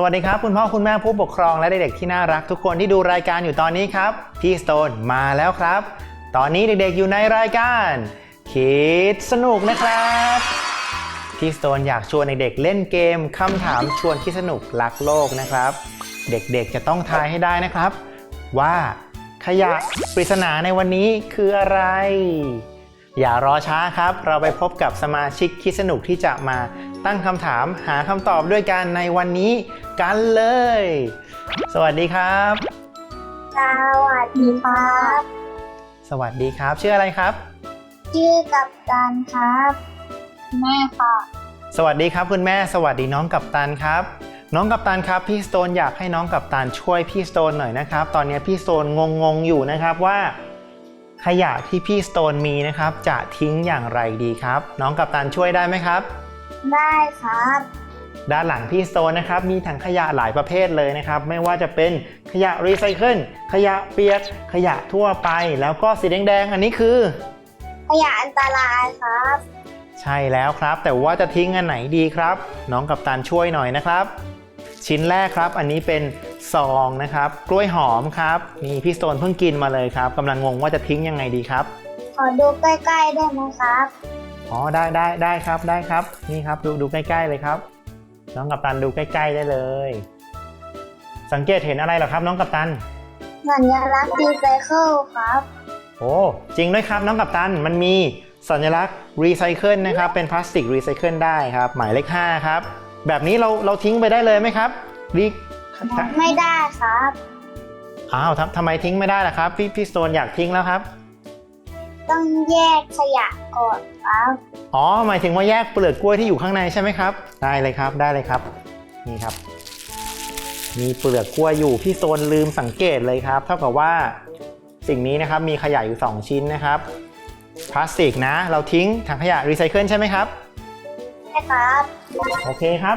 สวัสดีครับ คุณพ่อคุณแม่ผู้ปกครองและเด็กๆที่น่ารักทุกคนที่ดูรายการอยู่ตอนนี้ครับ พี่สโตนมาแล้วครับ ตอนนี้เด็กๆอยู่ในรายการคิดสนุกนะครับ พี่สโตนอยากชวนเด็กๆเล่นเกมคำถามชวนคิดสนุกรักโลกนะครับ เด็กๆจะต้องทายให้ได้นะครับ ว่าขยะปริศนาในวันนี้คืออะไร อย่ารอช้าครับ เราไปพบกับสมาชิกคิดสนุกที่จะมาตั้งคำถามหาคำตอบด้วยกันในวันนี้กันเลย สวัสดีครับ สวัสดีครับ สวัสดีครับ ชื่ออะไรครับ ชื่อกับการครับ แม่ค่ะ สวัสดีครับคุณแม่ สวัสดีน้องกัปตันครับ น้องกัปตันครับ พี่สโตนอยากให้น้องกัปตันช่วยพี่สโตนหน่อยนะครับ ตอนนี้พี่สโตนงงๆอยู่นะครับว่า ขยะที่พี่สโตนมีนะครับ จะทิ้งอย่างไรดีครับ น้องกัปตันช่วยได้ไหมครับ ได้ครับ ด้านหลังพี่สโตนนะครับ มีถังขยะหลายประเภทเลยนะครับ ไม่ว่าจะเป็นขยะรีไซเคิลขยะเปียก ขยะทั่วไป แล้วก็สีแดงๆอันนี้คือ ขยะอันตรายครับ ใช่แล้วครับ แต่ว่าจะทิ้งอันไหนดีครับ น้องกัปตันช่วยหน่อยนะครับ ชิ้นแรกครับ อันนี้เป็นซองนะครับ กล้วยหอมครับนี่พี่สโตนเพิ่งกินมาเลยครับกำลังงงว่าจะทิ้งยังไงดีครับ ขอดูใกล้ๆได้ไหมครับ อ๋อได้ได้ได้ครับได้ครับ นี่ครับดูดูใกล้ๆเลยครับ น้องกัปตันดูใกล้ๆได้เลย สังเกตเห็นอะไรเหรอครับ น้องกัปตันสัญลักษณ์รีไซเคิลครับ โอ้จริงด้วยครับน้องกัปตันมันมีสัญลักษณ์รีไซเคิลนะครับเป็นพลาสติกรีไซเคิลได้ครับ หมายเลข5ครับแบบนี้เราเราทิ้งไปได้เลยไหมครับรี ไม่ได้ครับอ้าวทำทำไมทิ้งไม่ได้ล่ะครับ พี่พี่สโตนอยากทิ้งแล้วครับ ต้องแยกขยะก่อนครับอ๋อหมายถึงว่าแยกเปลือกกล้วยที่อยู่ข้างในใช่ไหมครับ ได้เลยครับได้เลยครับ นี่ครับ มีเปลือกกล้วยอยู่พี่โซนลืมสังเกตเลยครับ เท่ากับว่าสิ่งนี้นะครับมีขยะอยู่ 2 ชิ้นนะครับพลาสติกนะ เราทิ้งถังขยะรีไซเคิลใช่ไหมครับ ใช่ครับ โอเคครับ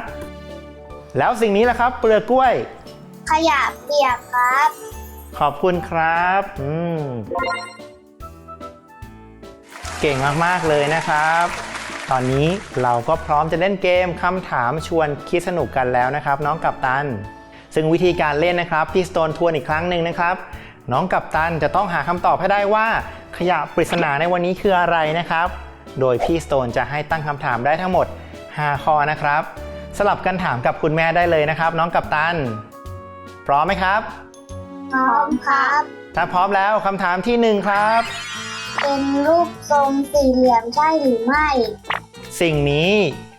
แล้วสิ่งนี้ล่ะครับ เปลือกกล้วย ขยะเปียกครับ ขอบคุณครับอืมเก่งมาก ๆ เลยนะครับ ตอนนี้เราก็พร้อมจะเล่นเกมคำถามชวนคิดสนุกกันแล้วนะครับ น้องกัปตัน ซึ่งวิธีการเล่นนะครับพี่สโตนทวนอีกครั้งหนึ่งนะครับ น้องกัปตันจะต้องหาคำตอบให้ได้ว่า ขยะปริศนาในวันนี้คืออะไรนะครับ โดยพี่สโตนจะให้ตั้งคำถามได้ทั้งหมด 5 ข้อนะครับ สลับกันถามกับคุณแม่ได้เลยนะครับ น้องกัปตัน พร้อมไหมครับ พร้อมครับ ถ้าพร้อมแล้วคำถามที่หนึ่งครับ เป็นรูปทรงสี่เหลี่ยมใช่หรือไม่ สิ่งนี้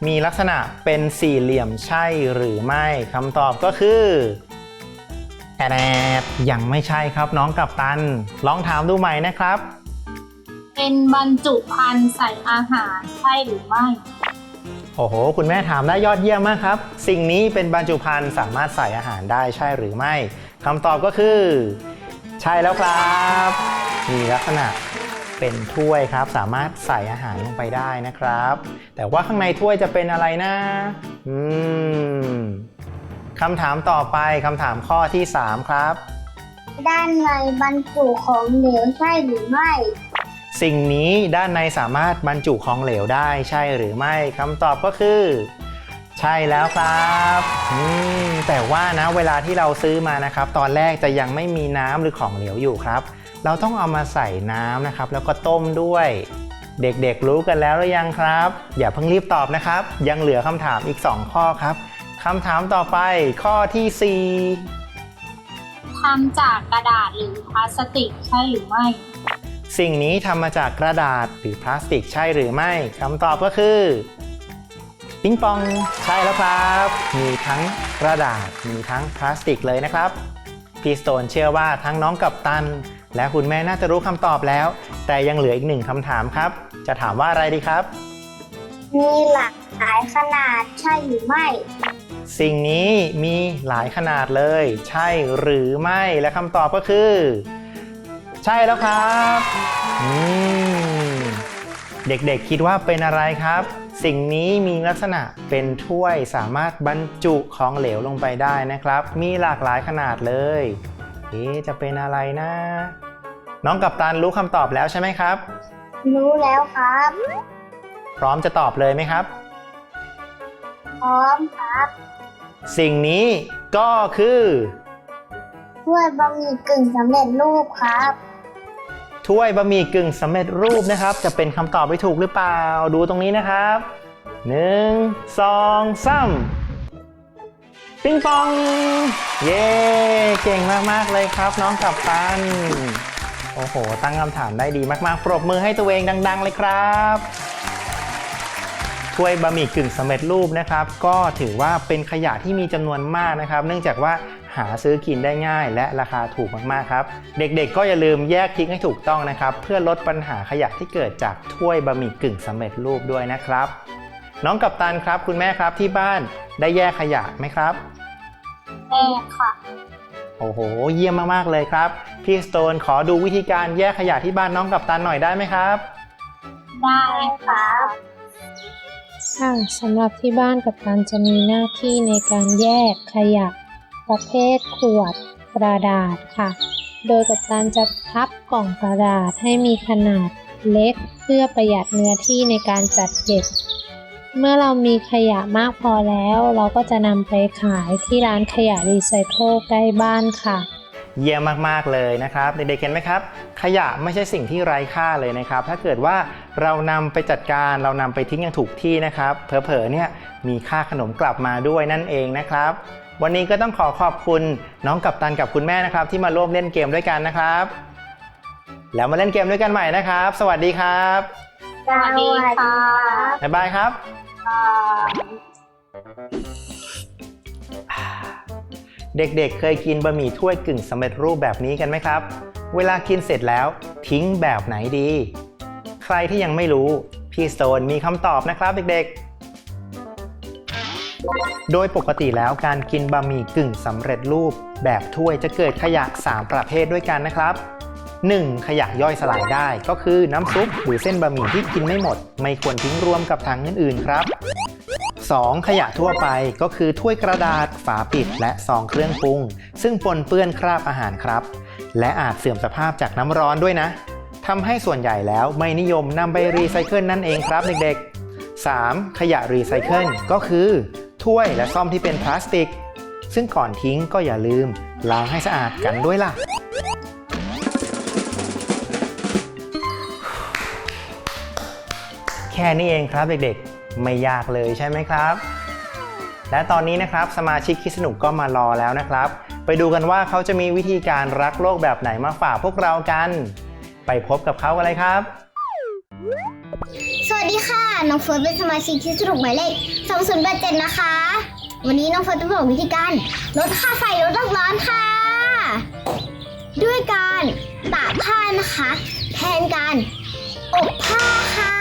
มีลักษณะเป็นสี่เหลี่ยมใช่หรือไม่คำตอบก็คือแอดแอดยังไม่ใช่ครับน้องกัปตัน ลองถามดูใหม่นะครับ เป็นบรรจุภัณฑ์ใส่อาหารใช่หรือไม่ โอ้โห คุณแม่ถามได้ยอดเยี่ยมมากครับ สิ่งนี้เป็นบรรจุภัณฑ์สามารถใส่อาหารได้ใช่หรือไม่คำตอบก็คือ ใช่แล้วครับ มีลักษณะเป็นถ้วยครับ สามารถใส่อาหารลงไปได้นะครับ แต่ว่าข้างในถ้วยจะเป็นอะไรนะ อืมคำถามต่อไปคำถามข้อที่ 3 ครับ ด้านในบรรจุของเหลวใช่หรือไม่ สิ่งนี้ด้านในสามารถบรรจุของเหลวได้ใช่หรือไม่คำตอบก็คือ ใช่แล้วครับแต่ว่านะเวลาที่เราซื้อมานะครับ ตอนแรกจะยังไม่มีน้ำหรือของเหลวอยู่ครับ เราต้องเอามาใส่น้ำนะครับ แล้วก็ต้มด้วย เด็กๆรู้กันแล้วหรือยังครับ อย่าเพิ่งรีบตอบนะครับ ยังเหลือคำถามอีก 2 ข้อครับคำถามต่อไปข้อทีสี่ทำจากกระดาษหรือพลาสติกใช่หรือไม่ สิ่งนี้ทำมาจากกระดาษหรือพลาสติกใช่หรือไม่คำตอบก็คือปิงปองใช่แล้วครับ มีทั้งกระดาษมีทั้งพลาสติกเลยนะครับพี่สโตนเชื่อว่าทั้งน้องกับตัน และคุณแม่น่าจะรู้คำตอบแล้ว แต่ยังเหลืออีกหนึ่งคำถามครับ จะถามว่าอะไรดีครับ มีหลากหลายขนาดใช่หรือไม่ สิ่งนี้มีหลายขนาดเลย ใช่หรือไม่และคำตอบก็คือ ใช่แล้วครับอืมเด็กๆคิดว่าเป็นอะไรครับ สิ่งนี้มีลักษณะเป็นถ้วยสามารถบรรจุของเหลวลงไปได้นะครับ มีหลากหลายขนาดเลย เอ๊ะจะเป็นอะไรนะ น้องกัปตันรู้คำตอบแล้วใช่ไหมครับ รู้แล้วครับ พร้อมจะตอบเลยไหมครับ พร้อมครับ สิ่งนี้ก็คือถ้วยบะหมี่กึ่งสำเร็จรูปครับ ถ้วยบะหมี่กึ่งสำเร็จรูปนะครับ จะเป็นคำตอบไปถูกหรือเปล่า ดูตรงนี้นะครับหนึ่งสองสามปิงปอง เย้เก่งมากๆเลยครับ น้องกับตัน โอ้โห ตั้งคำถามได้ดีมากๆ ปรบมือให้ตัวเองดัง ๆ เลยครับ ถ้วยบะหมี่กึ่งสำเร็จรูปนะครับ ก็ถือว่าเป็นขยะที่มีจำนวนมากนะครับ เนื่องจากว่าหาซื้อกินได้ง่าย และราคาถูกมากๆครับ เด็กๆ ก็อย่าลืมแยกทิ้งให้ถูกต้องนะครับ เพื่อลดปัญหาขยะที่เกิดจากถ้วยบะหมี่กึ่งสำเร็จรูปด้วยนะครับ น้องกัปตันครับ คุณแม่ครับที่บ้านได้แยกขยะไหมครับแม่ค่ะโอ้โห เยี่ยมมากๆเลยครับพี่สโตนขอดูวิธีการแยกขยะที่บ้านน้องกัปตันหน่อยได้ไหมครับ ได้ครับ ค่ะสำหรับที่บ้านกับตันจะมีหน้าที่ในการแยกขยะ ประเภทขวดกระดาษค่ะ โดยกับตันจะพับกล่องกระดาษให้มีขนาดเล็ก เพื่อประหยัดเนื้อที่ในการจัดเก็บ เมื่อเรามีขยะมากพอแล้ว เราก็จะนำไปขายที่ร้านขยะรีไซเคิลใกล้บ้านค่ะ เยี่ยมมาก ๆ เลยนะครับ เด็กๆเห็นไหมครับ ขยะไม่ใช่สิ่งที่ไร้ค่าเลยนะครับ ถ้าเกิดว่าเรานำไปจัดการเรานำไปทิ้งอย่างถูกที่นะครับเผลอๆเนี่ยมีค่าขนมกลับมาด้วยนั่นเองนะครับ วันนี้ก็ต้องขอขอบคุณน้องกัปตันกับคุณแม่นะครับ ที่มาร่วมเล่นเกมด้วยกันนะครับ แล้วมาเล่นเกมด้วยกันใหม่นะครับ สวัสดีครับสวัสดีค่ะบ๊ายบายครับ เด็กๆ เคยกินบะหมี่ถ้วยกึ่งสำเร็จรูปแบบนี้กันไหมครับ เวลากินเสร็จแล้วทิ้งแบบไหนดี ใครที่ยังไม่รู้ พี่โซนมีคำตอบนะครับเด็กๆ โดยปกติแล้วการกินบะหมี่กึ่งสำเร็จรูป แบบถ้วยจะเกิดขยะ 3 ประเภทด้วยกันนะครับ 1. ขยะย่อยสลายได้ก็คือน้ำซุปหรือเส้นบะหมี่ที่กินไม่หมด ไม่ควรทิ้งรวมกับถังอื่นๆครับ 2. ขยะทั่วไปก็คือถ้วยกระดาษ ฝาปิด และซองเครื่องปรุง ซึ่งปนเปื้อนคราบอาหารครับ และอาจเสื่อมสภาพจากน้ำร้อนด้วยนะทำให้ส่วนใหญ่แล้วไม่นิยมนำไปรีไซเคิลนั่นเองครับเด็กๆ 3. ขยะรีไซเคิลก็คือ ถ้วยและซ่อมที่เป็นพลาสติก ซึ่งก่อนทิ้งก็อย่าลืมล้างให้สะอาดกันด้วยล่ะแค่นี้เองครับเด็กๆ ไม่ยากเลยใช่ไหมครับ และตอนนี้นะครับสมาชิกคิดสนุกก็มารอแล้วนะครับ ไปดูกันว่าเขาจะมีวิธีการรักโลกแบบไหนมาฝากพวกเรากัน ไปพบกับเขากันเลยครับ สวัสดีค่ะ น้องเฟิร์สเป็นสมาชิกที่สนุกหมายเลข2087นะคะ วันนี้น้องเฟิร์สจะบอกวิธีการลดค่าไฟลดโลกร้อนค่ะ ด้วยการตากผ้านะคะ แทนการอบผ้าค่ะ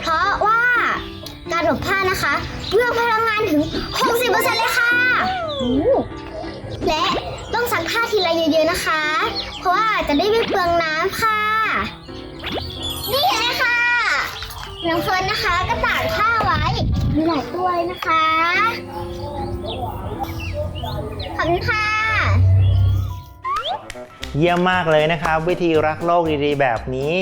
เพราะว่า การอบผ้านะคะเปลืองพลังงานถึง 60%เลยค่ะอู้และต้องซักผ้าทีละเยอะๆนะคะ เพราะว่าจะได้ไม่เปลืองน้ำค่ะ นี่เลยค่ะน้องเฟิร์นนะคะก็ตากผ้าไว้ มีหลายตัวเลยนะคะขอบคุณค่ะ เยี่ยมมากเลยนะครับ วิธีรักโลกดีๆแบบนี้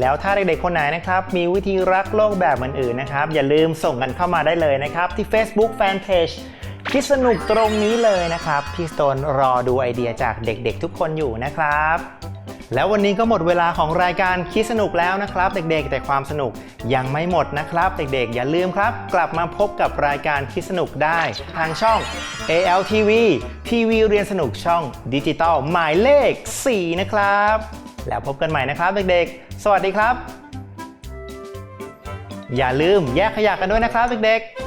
แล้วถ้าเด็กๆคนไหนนะครับมีวิธีรักโลกแบบอื่นๆนะครับ อย่าลืมส่งกันเข้ามาได้เลยนะครับ ที่ Facebook Fanpage คิดสนุกตรงนี้เลยนะครับ พี่สโตนรอดูไอเดียจากเด็กๆทุกคนอยู่นะครับ แล้ววันนี้ก็หมดเวลาของรายการคิดสนุกแล้วนะครับ เด็กๆ แต่ความสนุกยังไม่หมดนะครับ เด็กๆ อย่าลืมครับ กลับมาพบกับรายการคิดสนุกได้ ทางช่อง ALTV ทีวีเรียนสนุกช่องดิจิตอลหมายเลข 4 นะครับ แล้วพบกันใหม่นะครับเด็กๆ สวัสดีครับ อย่าลืมแยกขยะกันด้วยนะครับเด็กๆ